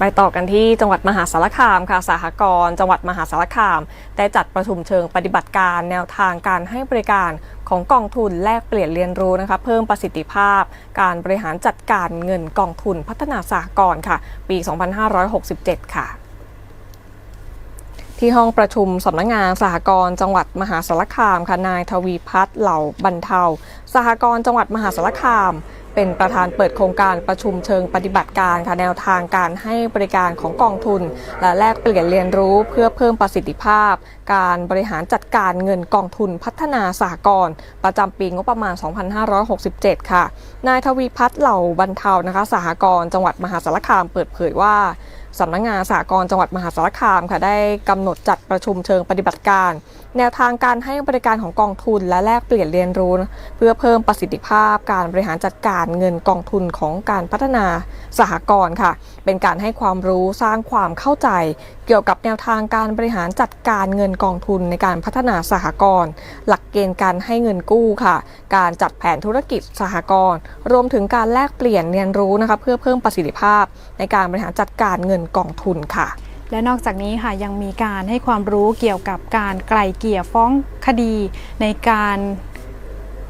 ไปต่อกันที่จังหวัดมหาสารคามค่ะสหกรณ์จังหวัดมหาสารคาม ได้จัดประชุมเชิงปฏิบัติการแนวทางการให้บริการของกองทุนแลกเปลี่ยนเรียนรู้นะคะเพิ่มประสิทธิภาพ การบริหารจัดการเงินกองทุนพัฒนาสหกรณ์ค่ะ ปี 2567 ค่ะที่ห้องประชุมสำนักงานสหกรณ์จังหวัดมหาสารคามค่ะนายทวีพัฒน์เหล่าบรรเทา สหกรณ์จังหวัดมหาสารคาม เป็นประธานเปิดโครงการประชุมเชิงปฏิบัติการค่ะแนวทางการให้บริการของกองทุน และแลกเปลี่ยนเรียนรู้เพื่อเพิ่มประสิทธิภาพ การบริหารจัดการเงินกองทุนพัฒนาสหกรณ์ประจำปีงบประมาณ 2567 ค่ะ นายทวีพัฒน์เหล่าบรรเทานะคะสหกรณ์จังหวัดมหาสารคามเปิดเผยว่าสำนักงานสหกรณ์จังหวัดมหาสารคามค่ะได้กำหนดจัดประชุมเชิงปฏิบัติการ แนวทางการให้บริการของกองทุนและแลกเปลี่ยนเรียนรู้ เพื่อเพิ่มประสิทธิภาพการบริหารจัดการเงินกองทุนของการพัฒนาสหกรณ์ค่ะ เป็นการให้ความรู้สร้างความเข้าใจ เกี่ยวกับแนวทางการบริหารจัดการเงินกองทุนในการพัฒนาสหกรณ์หลักเกณฑ์การให้เงินกู้ค่ะ การจัดแผนธุรกิจสหกรณ์รวมถึงการแลกเปลี่ยนเรียนรู้นะคะเพื่อเพิ่มประสิทธิภาพ ในการบริหารจัดการเงินกองทุนค่ะและนอกจากนี้ค่ะยังมีการให้ความรู้เกี่ยวกับการไกล่เกลี่ยฟ้องคดี ในการ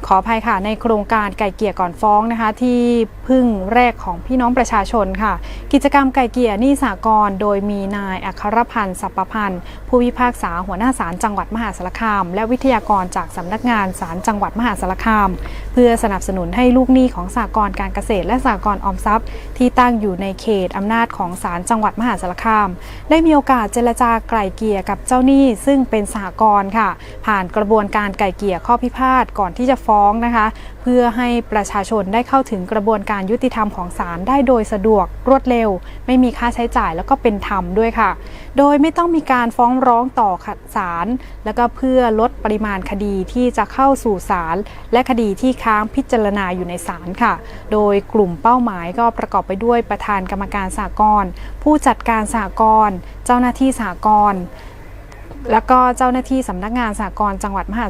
ขออภัยค่ะในโครงการไก่เกลี่ยก่อนฟ้องนะคะ ที่พึ่งแรกของพี่น้องประชาชนค่ะ กิจกรรมไก่เกลี่ยนี้สากลโดยมีนายอัครพันธ์สัพพันธ์ผู้พิพากษาหัวหน้าศาลจังหวัดมหาสารคาม และวิทยากรจากสำนักงานศาลจังหวัดมหาสารคาม เพื่อสนับสนุนให้ลูกหนี้ของสากลการเกษตรและสากลออมทรัพย์ ที่ตั้งอยู่ในเขตอำนาจของศาลจังหวัดมหาสารคาม ได้มีโอกาสเจรจาไกล่เกลี่ยกับเจ้าหนี้ซึ่งเป็นสหกรค่ะ ผ่านกระบวนการไกล่เกลี่ยข้อพิพาทก่อนที่จะฟ้องนะคะ เพื่อให้ประชาชนได้เข้าถึงกระบวนการยุติธรรมของศาลได้โดยสะดวกรวดเร็ว ไม่มีค่าใช้จ่ายแล้วก็เป็นธรรมด้วยค่ะ โดยไม่ต้องมีการฟ้องร้องต่อศาลแล้วก็เพื่อลดปริมาณคดีที่จะเข้าสู่ศาลและคดีที่ค้างพิจารณาอยู่ในศาลค่ะ โดยกลุ่มเป้าหมายก็ประกอบไปด้วยประธานกรรมการสหกรณ์ผู้จัดการสหกรณ์เจ้าหน้าที่สหกรณ์ แล้วก็เจ้าหน้าที่สำนักงานสหกรณ์จังหวัดมหา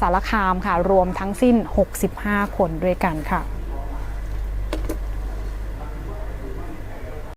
สารคามค่ะ รวมทั้งสิ้น 65 คนด้วยกันค่ะ